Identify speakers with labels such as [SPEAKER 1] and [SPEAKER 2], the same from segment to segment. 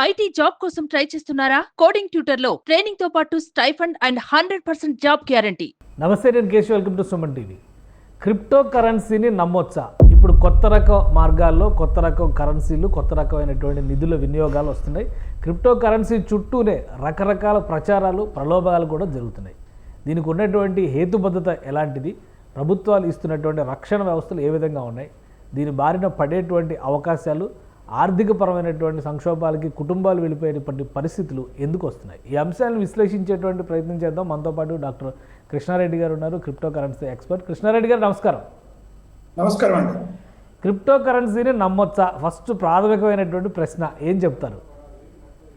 [SPEAKER 1] IT job కోసం try చేస్తున్నారా? Coding ట్యూటర్లో ట్రైనింగ్తో పాటు stipend and hundred percent job guarantee.
[SPEAKER 2] నమస్తే నేను Keshav. Welcome to Suman TV. Crypto కరెన్సీని నమ్మొచ్చా? ఇప్పుడు కొత్త రకం మార్గాల్లో కొత్త రకం కరెన్సీలు కొత్త రకమైనటువంటి నిధుల వినియోగాలు వస్తున్నాయి. క్రిప్టో కరెన్సీ చుట్టూనే రకరకాల ప్రచారాలు ప్రలోభాలు కూడా జరుగుతున్నాయి. దీనికి ఉన్నటువంటి హేతుబద్ధత ఎలాంటిది? ప్రభుత్వాలు ఇస్తున్నటువంటి రక్షణ వ్యవస్థలు ఏ విధంగా ఉన్నాయి? దీని బారిన పడేటువంటి అవకాశాలు ఆర్థికపరమైనటువంటి సంక్షోభాలకి కుటుంబాలు వెళ్ళిపోయేటువంటి పరిస్థితులు ఎందుకు వస్తున్నాయి? ఈ అంశాలను విశ్లేషించేటువంటి ప్రయత్నం చేద్దాం. మనతో పాటు డాక్టర్ కృష్ణారెడ్డి గారు ఉన్నారు క్రిప్టో కరెన్సీ ఎక్స్పర్ట్. కృష్ణారెడ్డి గారు నమస్కారం.
[SPEAKER 3] నమస్కారం అండి.
[SPEAKER 2] క్రిప్టో కరెన్సీని నమ్మొచ్చా? ఫస్ట్ ప్రాథమికమైనటువంటి ప్రశ్న ఏం చెప్తారు?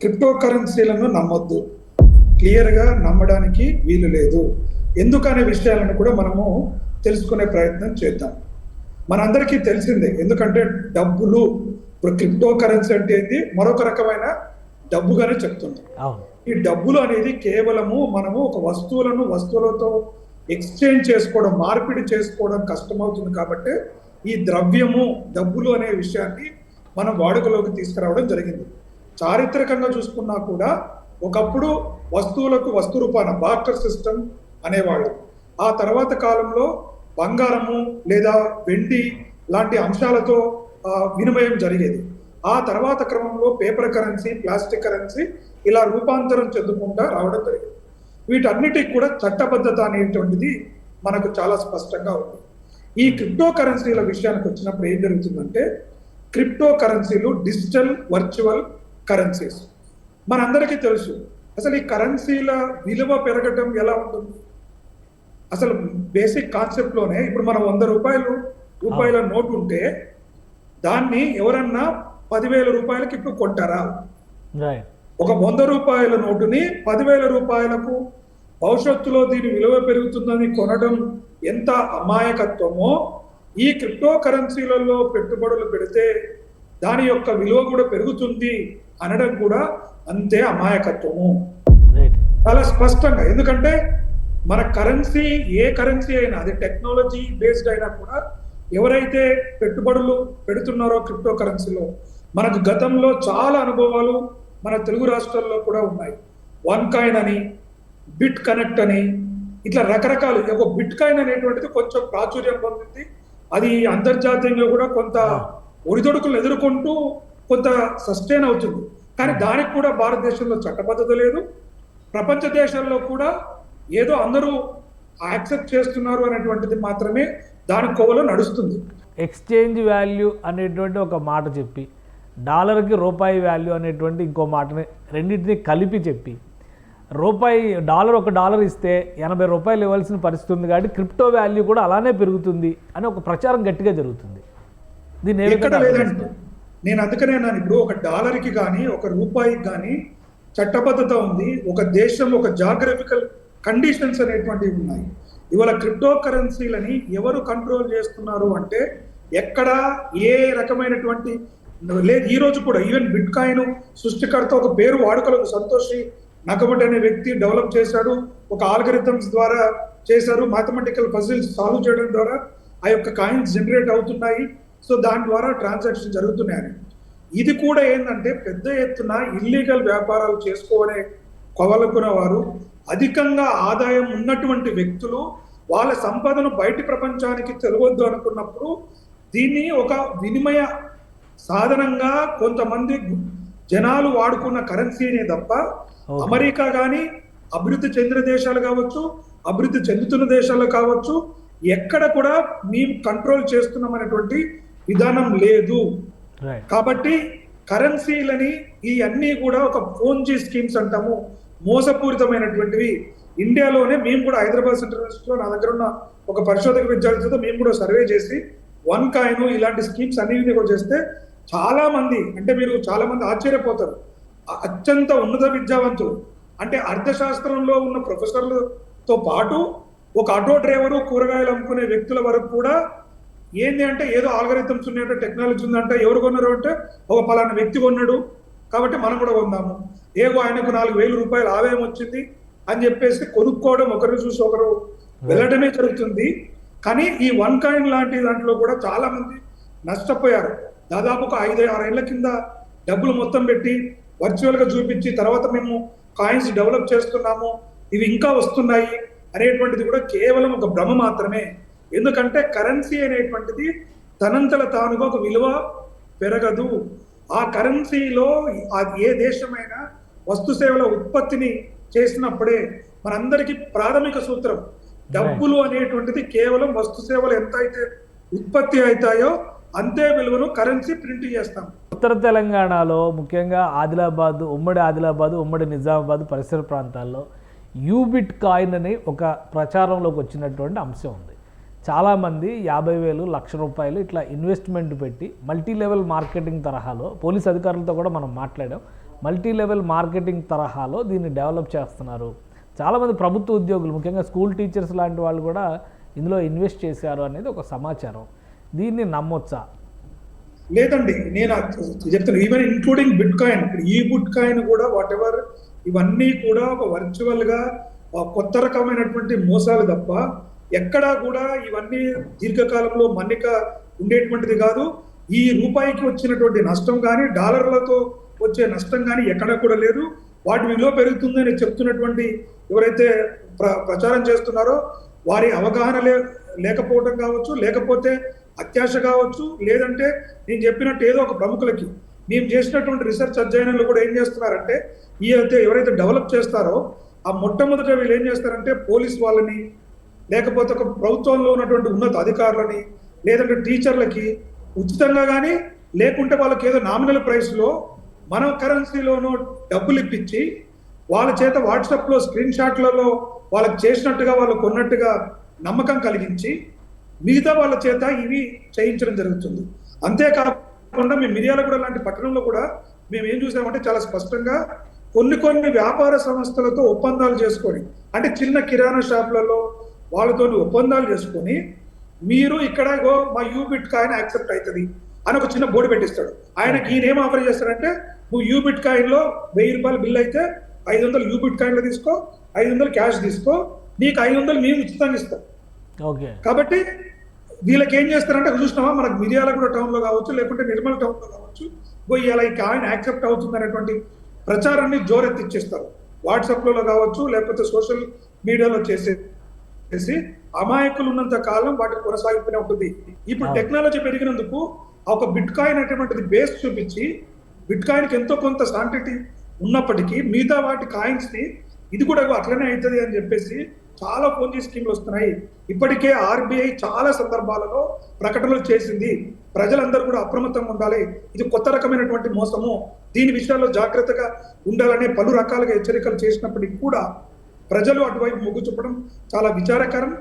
[SPEAKER 3] క్రిప్టో కరెన్సీలను నమ్మొద్దు. క్లియర్గా నమ్మడానికి వీలు లేదు. ఎందుకనే విషయాలను కూడా మనము తెలుసుకునే ప్రయత్నం చేద్దాం. మనందరికీ తెలిసిందే ఎందుకంటే డబ్బులు ఇప్పుడు క్రిప్టో కరెన్సీ అంటే ఏంది? మరొక రకమైన డబ్బుగానే చెప్తుంది
[SPEAKER 2] అవును.
[SPEAKER 3] ఈ డబ్బులు అనేది కేవలము మనము ఒక వస్తువులను వస్తువులతో ఎక్స్చేంజ్ చేసుకోవడం మార్పిడి చేసుకోవడం కష్టమవుతుంది కాబట్టి ఈ ద్రవ్యము డబ్బులు అనే విషయాన్ని మనం వాడుకలోకి తీసుకురావడం జరిగింది. చారిత్రకంగా చూసుకున్నా కూడా ఒకప్పుడు వస్తువులకు వస్తు రూపాన బార్టర్ సిస్టమ్ అనేవాళ్ళు. ఆ తర్వాత కాలంలో బంగారము లేదా వెండి లాంటి అంశాలతో వినిమయం జరిగేది. ఆ తర్వాత క్రమంలో పేపర్ కరెన్సీ ప్లాస్టిక్ కరెన్సీ ఇలా రూపాంతరం చెందుకుంటా రావడం జరిగింది. వీటన్నిటికి కూడా చట్టబద్ధత అనేటువంటిది మనకు చాలా స్పష్టంగా ఉంది. ఈ క్రిప్టో కరెన్సీల విషయానికి వచ్చినప్పుడు ఏం జరుగుతుందంటే క్రిప్టో కరెన్సీలు డిజిటల్ వర్చువల్ కరెన్సీస్. మనందరికీ తెలుసు అసలు ఈ కరెన్సీల విలువ పెరగటం ఎలా ఉంటుంది? అసలు బేసిక్ కాన్సెప్ట్లోనే ఇప్పుడు మనం వంద రూపాయలు రూపాయల నోటు ఉంటే దాన్ని ఎవరన్నా పదివేల రూపాయలకి ఇప్పుడు కొంటారా? ఒక వంద రూపాయల నోటుని పదివేల రూపాయలకు భవిష్యత్తులో దీని విలువ పెరుగుతుందని కొనడం ఎంత అమాయకత్వమో ఈ క్రిప్టో కరెన్సీలలో పెట్టుబడులు పెడితే దాని యొక్క విలువ కూడా పెరుగుతుంది అనడం కూడా అంతే అమాయకత్వము. చాలా స్పష్టంగా. ఎందుకంటే మన కరెన్సీ ఏ కరెన్సీ అయినా అది టెక్నాలజీ బేస్డ్ అయినా కూడా ఎవరైతే పెట్టుబడులు పెడుతున్నారో క్రిప్టో కరెన్సీలో మనకు గతంలో చాలా అనుభవాలు మన తెలుగు రాష్ట్రాల్లో కూడా ఉన్నాయి. వన్ కాయిన్ అని బిట్ కనెక్ట్ అని ఇట్లా రకరకాలు. ఒక బిట్ కాయిన్ అనేటువంటిది కొంచెం ప్రాచుర్యం పొందింది. అది అంతర్జాతీయంగా కూడా కొంత ఒడిదొడుకులు ఎదుర్కొంటూ కొంత సస్టైన్ అవుతుంది. కానీ దానికి కూడా భారతదేశంలో చట్టబద్ధత లేదు. ప్రపంచ దేశాల్లో కూడా ఏదో అందరూ యాక్సెప్ట్ చేస్తున్నారు అనేటువంటిది మాత్రమే దాని కోవలో నడుస్తుంది.
[SPEAKER 2] ఎక్స్చేంజ్ వాల్యూ అనేటువంటి ఒక మాట చెప్పి డాలర్కి రూపాయి వాల్యూ అనేటువంటి ఇంకో మాటని రెండింటిని కలిపి చెప్పి రూపాయి డాలర్ ఒక డాలర్ ఇస్తే ఎనభై రూపాయలు ఇవ్వాల్సిన పరిస్థితి ఉంది కాబట్టి క్రిప్టో వాల్యూ కూడా అలానే పెరుగుతుంది అని ఒక ప్రచారం గట్టిగా జరుగుతుంది. విధంగా
[SPEAKER 3] లేదండి. నేను అందుకనే అన్నాను ఇప్పుడు ఒక డాలర్కి కానీ ఒక రూపాయికి కానీ చట్టబద్ధత ఉంది. ఒక దేశం ఒక జాగ్రఫికల్ కండిషన్స్ అనేటువంటివి ఉన్నాయి. ఇవాళ క్రిప్టో కరెన్సీలని ఎవరు కంట్రోల్ చేస్తున్నారు అంటే ఎక్కడ ఏ రకమైనటువంటి లేదు ఈ రోజు కూడా ఈవెన్ బిట్ కాయిన్ సృష్టికర్త ఒక పేరు వాడుకలకు సంతోషి నకమట్ అనే వ్యక్తి డెవలప్ చేశాడు ఒక ఆల్గరిథమ్స్ ద్వారా చేశారు మ్యాథమెటికల్ పజిల్స్ సాల్వ్ చేయడం ద్వారా ఆ యొక్క కాయిన్స్ జనరేట్ అవుతున్నాయి. సో దాని ద్వారా ట్రాన్సాక్షన్ జరుగుతున్నాయని. ఇది కూడా ఏంటంటే పెద్ద ఎత్తున ఇల్లీగల్ వ్యాపారాలు చేసుకోవనే కొవలుకున్న వారు అధికంగా ఆదాయం ఉన్నటువంటి వ్యక్తులు వాళ్ళ సంపదను బయటి ప్రపంచానికి తెలియవద్దు అనుకున్నప్పుడు దీన్ని ఒక వినిమయ సాధనంగా కొంతమంది జనాలు వాడుకున్న కరెన్సీనే తప్ప. అమెరికా కానీ అభివృద్ధి చెందిన దేశాలు కావచ్చు అభివృద్ధి చెందుతున్న దేశాలు కావచ్చు ఎక్కడ కూడా మేము కంట్రోల్ చేస్తున్నాం అనేటువంటి విధానం లేదు. కాబట్టి కరెన్సీలని ఈ అన్ని కూడా ఒక ఫోన్ జీ స్కీమ్స్ అంటాము. మోసపూరితమైనటువంటివి. ఇండియాలోనే మేము కూడా హైదరాబాద్ సెంట్రల్ యూనివర్సిటీలో నా దగ్గర ఉన్న ఒక పరిశోధక విద్యార్థులతో మేము కూడా సర్వే చేసి వన్ కాయిన్ ఇలాంటి స్కీమ్స్ అన్నిటిని కూడా చేస్తే చాలా మంది అంటే మీరు చాలా మంది ఆశ్చర్యపోతారు అత్యంత ఉన్నత విద్యావంతులు. అంటే అర్థశాస్త్రంలో ఉన్న ప్రొఫెసర్లతో పాటు ఒక ఆటో డ్రైవరు కూరగాయలు అమ్ముకునే వ్యక్తుల వరకు కూడా ఏంది అంటే ఏదో ఆల్గరిథమ్స్ ఉన్నాయంటే టెక్నాలజీ ఉందంటే ఎవరు కొన్నారు అంటే ఒక పలానా వ్యక్తి కొన్నాడు. కాబట్టి మనం కూడా కొందాము. ఏగో ఆయనకు నాలుగు వేల రూపాయలు ఆదాయం వచ్చింది అని చెప్పేసి కొనుక్కోవడం ఒకరిని చూసి ఒకరు వెళ్ళడమే జరుగుతుంది. కానీ ఈ వన్ కాయిన్ లాంటి దాంట్లో కూడా చాలా మంది నష్టపోయారు. దాదాపు ఒక ఐదు ఆరేళ్ళ కింద డబ్బులు మొత్తం పెట్టి వర్చువల్గా చూపించి తర్వాత మేము కాయిన్స్ డెవలప్ చేస్తున్నాము ఇవి ఇంకా వస్తున్నాయి అనేటువంటిది కూడా కేవలం ఒక భ్రమ మాత్రమే. ఎందుకంటే కరెన్సీ అనేటువంటిది తనంతల తానుగా ఒక విలువ పెరగదు. ఆ కరెన్సీలో ఏ దేశమైనా వస్తు సేవల ఉత్పత్తిని చేసినప్పుడే మనందరికీ ప్రాథమిక సూత్రం డబ్బులు అనేటువంటిది కేవలం వస్తు సేవలు ఎంత అయితే ఉత్పత్తి అవుతాయో అంతే విలువను కరెన్సీ ప్రింట్ చేస్తాం.
[SPEAKER 2] ఉత్తర తెలంగాణలో ముఖ్యంగా ఆదిలాబాద్ ఉమ్మడి ఆదిలాబాద్ ఉమ్మడి నిజామాబాద్ పరిసర ప్రాంతాల్లో యూబిట్ కాయిన్ అని ఒక ప్రచారంలోకి వచ్చినటువంటి అంశం ఉంది. చాలామంది యాభై వేలు లక్ష రూపాయలు ఇట్లా ఇన్వెస్ట్మెంట్ పెట్టి మల్టీ లెవెల్ మార్కెటింగ్ తరహాలో పోలీస్ అధికారులతో కూడా మనం మాట్లాడాం. మల్టీ లెవెల్ మార్కెటింగ్ తరహాలో దీన్ని డెవలప్ చేస్తున్నారు. చాలామంది ప్రభుత్వ ఉద్యోగులు ముఖ్యంగా స్కూల్ టీచర్స్ లాంటి వాళ్ళు కూడా ఇందులో ఇన్వెస్ట్ చేశారు అనేది ఒక సమాచారం. దీన్ని నమ్మొచ్చా?
[SPEAKER 3] లేదండి. నేను చెప్తాను ఈవెన్ ఇంక్లూడింగ్ బిట్ కాయిన్ ఈ బిట్ కాయిన్ కూడా వాట్ ఎవర్ ఇవన్నీ కూడా ఒక వర్చువల్గా కొత్త రకమైనటువంటి మోసాలు తప్ప ఎక్కడా కూడా ఇవన్నీ దీర్ఘకాలంలో మన్నిక ఉండేటువంటిది కాదు. ఈ రూపాయికి వచ్చినటువంటి నష్టం కానీ డాలర్లతో వచ్చే నష్టం కానీ ఎక్కడా కూడా లేదు. వాటి విలువ పెరుగుతుందని చెప్తున్నటువంటి ఎవరైతే ప్ర ప్రచారం చేస్తున్నారో వారి అవగాహన లే లేకపోవడం కావచ్చు లేకపోతే అత్యాశ కావచ్చు లేదంటే నేను చెప్పినట్టు ఏదో ఒక ప్రముఖులకి. మేము చేసినటువంటి రీసెర్చ్ అధ్యయనంలో కూడా ఏం చేస్తున్నారంటే ఈ అయితే ఎవరైతే డెవలప్ చేస్తారో ఆ మొట్టమొదట వీళ్ళు ఏం చేస్తారంటే పోలీస్ వాళ్ళని లేకపోతే ఒక ప్రభుత్వంలో ఉన్నటువంటి ఉన్నత అధికారులని లేదంటే టీచర్లకి ఉచితంగా కానీ లేకుంటే వాళ్ళకి ఏదో నామినల్ ప్రైస్లో మన కరెన్సీలోనూ డబ్బులు ఇప్పించి వాళ్ళ చేత వాట్సాప్లో స్క్రీన్ షాట్లలో వాళ్ళకి చేసినట్టుగా వాళ్ళు కొన్నట్టుగా నమ్మకం కలిగించి మిగతా వాళ్ళ చేత ఇవి చేయించడం జరుగుతుంది. అంతేకాకుండా మేము మిర్యాలగూడ లాంటి పట్టణంలో కూడా మేము ఏం చూసామంటే చాలా స్పష్టంగా కొన్ని కొన్ని వ్యాపార సంస్థలతో ఒప్పందాలు చేసుకొని అంటే చిన్న కిరాణా షాపులలో వాళ్ళతో ఒప్పందాలు చేసుకొని మీరు ఇక్కడ మా యూబిట్ కాయన యాక్సెప్ట్ అవుతుంది అని ఒక చిన్న బోర్డు పెట్టిస్తాడు. ఆయనకి ఈయన ఏం ఆఫర్ చేస్తాడంటే నువ్వు యూబిట్ కాయిన్లో వెయ్యి రూపాయల బిల్ అయితే ఐదు వందలు యూబిట్ కాయిన్లో తీసుకో ఐదు వందలు క్యాష్ తీసుకో. నీకు ఐదు వందలు మేము ఉచితంగా ఇస్తాం.
[SPEAKER 2] ఓకే.
[SPEAKER 3] కాబట్టి వీళ్ళకి ఏం చేస్తారంటే చూసినావా? మనకు మిర్యాలగూడ టౌన్లో కావచ్చు లేకుంటే నిర్మల్ టౌన్లో కావచ్చు. ఇలా ఈ కాయిన్ యాక్సెప్ట్ అవుతుంది అనేటువంటి ప్రచారాన్ని జోరెత్తిచ్చేస్తారు. వాట్సాప్లో కావచ్చు లేకపోతే సోషల్ మీడియాలో చేసే చేసి అమాయకులు ఉన్నంత కాలం వాటికి కొనసాగిస్తూనే ఉంటుంది. ఇప్పుడు. టెక్నాలజీ పెరిగినందుకు ఒక బిట్ కాయిన్ అనేటువంటిది బేస్ చూపించి బిట్ కాయిన్కి ఎంతో కొంత శాంటిటీ ఉన్నప్పటికీ మిగతా వాటి కాయిన్స్ని ఇది కూడా అట్లనే అవుతుంది అని చెప్పేసి చాలా ఫోన్ స్కీమ్లు వస్తున్నాయి. ఇప్పటికే ఆర్బీఐ చాలా సందర్భాలలో ప్రకటనలు చేసింది. ప్రజలందరూ కూడా అప్రమత్తంగా ఉండాలి. ఇది కొత్త రకమైనటువంటి మోసము. దీని విషయాల్లో జాగ్రత్తగా ఉండాలనే పలు రకాలుగా హెచ్చరికలు చేసినప్పటికీ కూడా ప్రజలు అటువైపు మొగ్గు చూపడం చాలా విచారకరం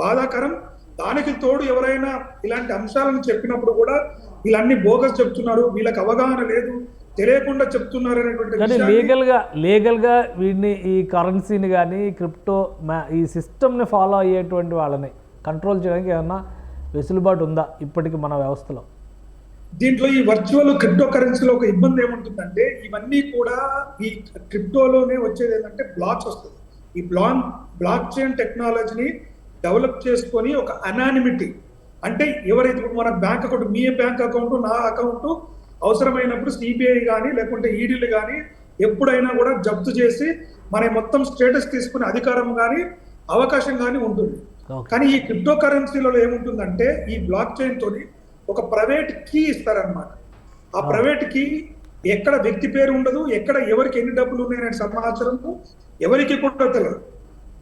[SPEAKER 3] బాధాకరం. దానికి తోడు ఎవరైనా ఇలాంటి అంశాలను చెప్పినప్పుడు కూడా వీళ్ళన్ని బోగస్ చెప్తున్నారు. వీళ్ళకి అవగాహన లేదు. తెలియకుండా చెప్తున్నారు అనేటువంటి
[SPEAKER 2] కానీ లీగల్గా లీగల్గా వీడిని ఈ కరెన్సీని కానీ క్రిప్టో ఈ సిస్టమ్ని ఫాలో అయ్యేటువంటి వాళ్ళని కంట్రోల్ చేయడానికి ఏమన్నా వెసులుబాటు ఉందా ఇప్పటికి మన వ్యవస్థలో?
[SPEAKER 3] దీంట్లో ఈ వర్చువల్ క్రిప్టో కరెన్సీలో ఒక ఇబ్బంది ఏముంటుందంటే ఇవన్నీ కూడా ఈ క్రిప్టోలోనే వచ్చేది ఏంటంటే బ్లాక్స్ వస్తుంది ఈ బ్లాక్ బ్లాక్ చైన్ టెక్నాలజీని డెవలప్ చేసుకొని ఒక అనానిమిటీ అంటే ఎవరైతే మన బ్యాంక్ అకౌంట్ మీ బ్యాంక్ అకౌంట్ నా అకౌంట్ అవసరమైనప్పుడు సిబిఐ కానీ లేకుంటే ఈడీలు కానీ ఎప్పుడైనా కూడా జప్తు చేసి మన మొత్తం స్టేటస్ తీసుకునే అధికారం కానీ అవకాశం కానీ ఉంటుంది. కానీ ఈ క్రిప్టో కరెన్సీలలో ఏముంటుందంటే ఈ బ్లాక్ చైన్ తోని ఒక ప్రైవేట్ కీ ఇస్తారనమాట ఆ ప్రైవేట్ కీ ఎక్కడ వ్యక్తి పేరు ఉండదు ఎక్కడ ఎవరికి ఎన్ని డబ్బులు ఉన్నాయనే సమాచారం ఎవరికి కూడా తెలియదు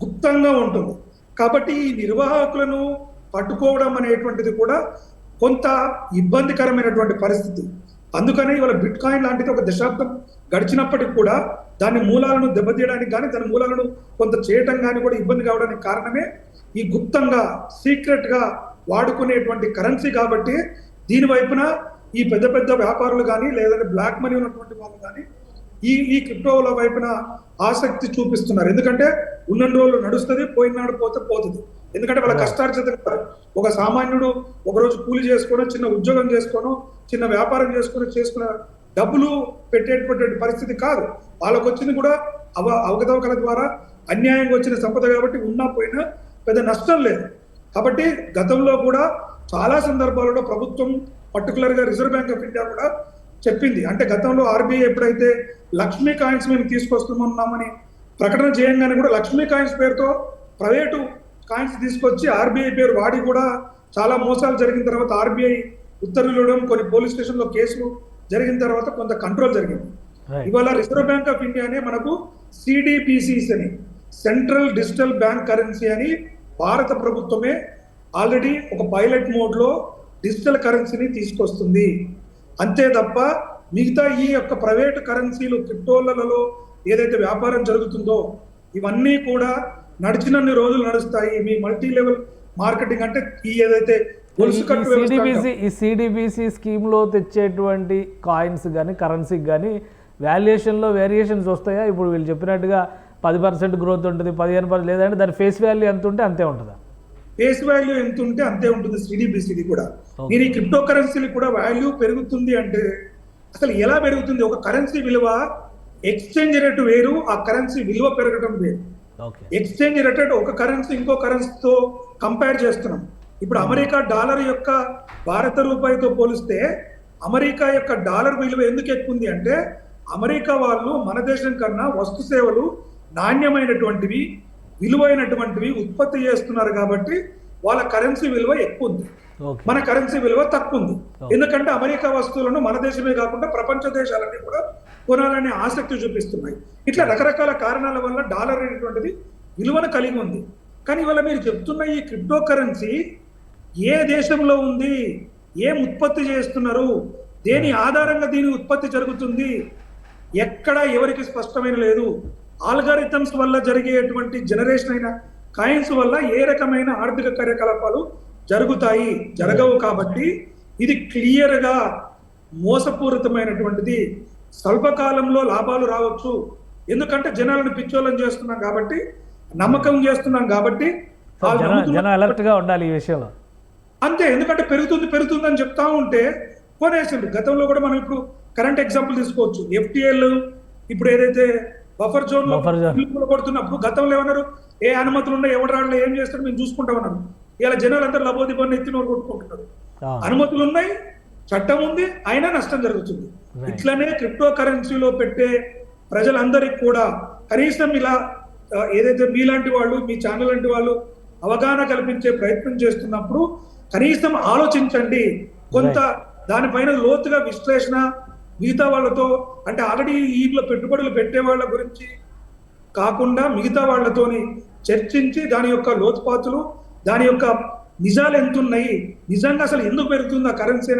[SPEAKER 3] గుప్తంగా ఉంటుంది. కాబట్టి ఈ నిర్వాహకులను పట్టుకోవడం అనేటువంటిది కూడా కొంత ఇబ్బందికరమైనటువంటి పరిస్థితి. అందుకనే ఇవాళ బిట్ కాయిన్ లాంటిది ఒక దశాబ్దం గడిచినప్పటికి కూడా దాని మూలాలను దెబ్బతీయడానికి కానీ దాని మూలాలను కొంత చేయటం కానీ కూడా ఇబ్బంది కావడానికి కారణమే ఈ గుప్తంగా సీక్రెట్గా వాడుకునేటువంటి కరెన్సీ కాబట్టి దీని వైపున ఈ పెద్ద పెద్ద వ్యాపారులు కానీ లేదంటే బ్లాక్ మనీ ఉన్నటువంటి వాళ్ళు కానీ ఈ ఈ క్రిప్టోల వైపున ఆసక్తి చూపిస్తున్నారు. ఎందుకంటే ఉన్న రోజులు నడుస్తుంది పోయినాడు పోతే పోతుంది. ఎందుకంటే వాళ్ళ కష్టార్జిత ఒక సామాన్యుడు ఒక రోజు కూలి చేసుకోనో చిన్న ఉద్యోగం చేసుకోనో చిన్న వ్యాపారం చేసుకుని చేసుకున్న డబ్బులు పెట్టేటువంటి పరిస్థితి కాదు. వాళ్ళకు వచ్చింది కూడా అవ అవకతవకల ద్వారా అన్యాయంగా వచ్చిన సంపద కాబట్టి ఉన్నా పోయినా పెద్ద నష్టం లేదు. కాబట్టి గతంలో కూడా చాలా సందర్భాలలో ప్రభుత్వం పర్టికులర్గా రిజర్వ్ బ్యాంక్ ఆఫ్ ఇండియా కూడా చెప్పింది. అంటే గతంలో ఆర్బీఐ ఎప్పుడైతే లక్ష్మీ కాయిన్స్ మేము తీసుకొస్తున్నామని ప్రకటన చేయంగానే కూడా లక్ష్మీ కాయిన్స్ పేరుతో ప్రైవేటు కాయిన్స్ తీసుకొచ్చి ఆర్బీఐ పేరు వాడి కూడా చాలా మోసాలు జరిగిన తర్వాత ఆర్బీఐ ఉత్తర్వులు ఇవ్వడం కొన్ని పోలీస్ స్టేషన్లో కేసులు జరిగిన తర్వాత కొంత కంట్రోల్ జరిగింది. ఇవాళ రిజర్వ్ బ్యాంక్ ఆఫ్ ఇండియానే మనకు సిడిపిసిస్ అని సెంట్రల్ డిజిటల్ బ్యాంక్ కరెన్సీ అని భారత ప్రభుత్వమే ఆల్రెడీ ఒక పైలట్ మోడ్లో డిజిటల్ కరెన్సీని తీసుకొస్తుంది. అంతే తప్ప మిగతా ఈ యొక్క ప్రైవేట్ కరెన్సీలు క్రిప్టోలలో ఏదైతే వ్యాపారం జరుగుతుందో ఇవన్నీ కూడా నడిచినన్ని రోజులు నడుస్తాయి. మీ మల్టీ లెవెల్ మార్కెటింగ్ అంటే ఈ ఏదైతే
[SPEAKER 2] సిడిబిసి. ఈ సిడిబిసి స్కీమ్లో తెచ్చేటువంటి కాయిన్స్ కానీ కరెన్సీకి కానీ వాల్యుయేషన్లో వేరియేషన్స్ వస్తాయా? ఇప్పుడు వీళ్ళు చెప్పినట్టుగా పది పర్సెంట్ గ్రోత్ ఉంటుంది పదిహేను పర్సెంట్ లేదంటే దాని ఫేస్ వాల్యూ ఎంత ఉంటే అంతే ఉంటుందా?
[SPEAKER 3] ఫేస్ వాల్యూ ఎంత ఉంటే అంతే ఉంటుంది సిడిబిసిడి కూడా. నేను ఈ క్రిప్టో కరెన్సీలు కూడా వాల్యూ పెరుగుతుంది అంటే అసలు ఎలా పెరుగుతుంది? ఒక కరెన్సీ విలువ ఎక్స్చేంజ్ రేటు వేరు ఆ కరెన్సీ విలువ పెరగడం వేరు. ఎక్స్చేంజ్ రేట్ అంటే ఒక కరెన్సీ ఇంకో కరెన్సీతో కంపేర్ చేస్తున్నాం. ఇప్పుడు అమెరికా డాలర్ యొక్క భారత రూపాయితో పోలిస్తే అమెరికా యొక్క డాలర్ విలువ ఎందుకు ఎక్కువ ఉంది అంటే అమెరికా వాళ్ళు మన దేశం కన్నా వస్తు సేవలు నాణ్యమైనటువంటివి విలువైనటువంటివి ఉత్పత్తి చేస్తున్నారు కాబట్టి వాళ్ళ కరెన్సీ విలువ ఎక్కువ ఉంది. మన కరెన్సీ విలువ తక్కువ ఉంది. ఎందుకంటే అమెరికా వస్తువులను మన దేశమే కాకుండా ప్రపంచ దేశాలన్నీ కూడా కొనాలనే ఆసక్తి చూపిస్తున్నాయి. ఇట్లా రకరకాల కారణాల వల్ల డాలర్ అనేటువంటిది విలువను కలిగి ఉంది. కానీ ఇవాళ మీరు చెప్తున్న ఈ క్రిప్టో కరెన్సీ ఏ దేశంలో ఉంది ఏం ఉత్పత్తి చేస్తున్నారు దేని ఆధారంగా దీని ఉత్పత్తి జరుగుతుంది ఎక్కడ ఎవరికి స్పష్టమైన లేదు ఆల్గారిథమ్స్ వల్ల జరిగేటువంటి జనరేషన్ అయిన కాయిన్స్ వల్ల ఏ రకమైన ఆర్థిక కార్యకలాపాలు జరుగుతాయి జరగవు కాబట్టి ఇది క్లియర్గా మోసపూరితమైనటువంటిది స్వల్పకాలంలో లాభాలు రావచ్చు. ఎందుకంటే జనాలను పిచ్చోళ్ళని చేస్తున్నాం కాబట్టి నమ్మకం చేస్తున్నాం కాబట్టి
[SPEAKER 2] జన జనం అలర్ట్గా ఉండాలి ఈ విషయంలో.
[SPEAKER 3] అంతే ఎందుకంటే పెరుగుతుంది పెరుగుతుంది అని చెప్తా ఉంటే కొనేసిండు గతంలో కూడా మనం ఇప్పుడు కరెంట్ ఎగ్జాంపుల్ తీసుకోవచ్చు. ఎఫ్టిఎల్ ఇప్పుడు ఏదైతే బఫర్ జోన్. కొడుతున్నప్పుడు గతంలో ఏమన్నారు? ఏ అనుమతులు ఉన్నాయి ఎవరు రాళ్ళు ఏం చేస్తారు మేము చూసుకుంటా ఉన్నారు ఇలా జనాలు అందరూ లబోదిబోని ఎత్తి నోరు కొట్టుకుంటున్నారు అనుమతులు ఉన్నాయి చట్టం ఉంది అయినా నష్టం జరుగుతుంది. ఇట్లనే క్రిప్టో కరెన్సీలో పెట్టే ప్రజలందరికీ కూడా కనీసం ఇలా ఏదైతే మీలాంటి వాళ్ళు మీ ఛానల్ లాంటి వాళ్ళు అవగాహన కల్పించే ప్రయత్నం చేస్తున్నప్పుడు కనీసం ఆలోచించండి. కొంత దానిపైన లోతుగా విశ్లేషణ మిగతా వాళ్ళతో అంటే ఆల్రెడీ వీటిలో పెట్టుబడులు పెట్టే వాళ్ళ గురించి కాకుండా మిగతా వాళ్ళతోని చర్చించి దాని యొక్క లోతుపాతులు దాని యొక్క నిజాలు ఎంత ఉన్నాయి నిజంగా అసలు ఎందుకు పెరుగుతుంది ఆ కరెన్సీ